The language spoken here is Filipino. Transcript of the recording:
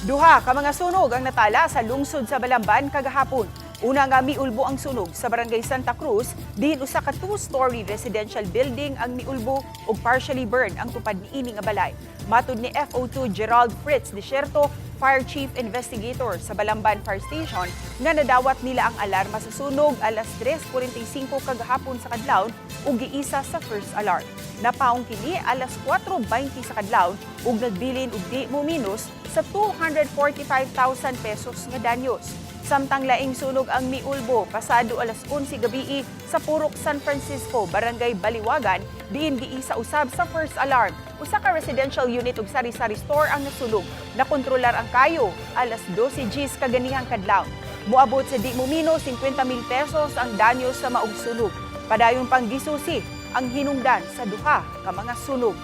Duha ka mga sunog ang natala sa lungsod sa Balamban kagahapon. Una nga miulbo ang sunog sa barangay Santa Cruz, diin usa ka two-story residential building ang miulbo ug partially burned ang tupad niini nga balay. Matud ni FO2 Gerald Fritz Desierto, Fire Chief Investigator sa Balamban Fire Station, nga nadawat nila ang alarma sa sunog alas 3.45 kagahapon sa kadlawon ug giisa sa first alarm. Napaong kini alas 4.20 sa kadlawon ug nagbilin og di mo minus sa 245,000 pesos nga danyos. Samtang laing sunog ang miulbo pasado alas 11 gabi sa Purok San Francisco, Barangay Baliwagan, diin giisa usab sa first alarm. Usa ka residential unit ug sari-sari store ang nasunog. Nakontrolar ang kayo alas 12 Gs kaganihang kadlaw. Muabot sa di mo minus 50 mil pesos ang danyo sa maong sunog. Padayon pang gisusi ang hinungdan sa duha ka mga sunog.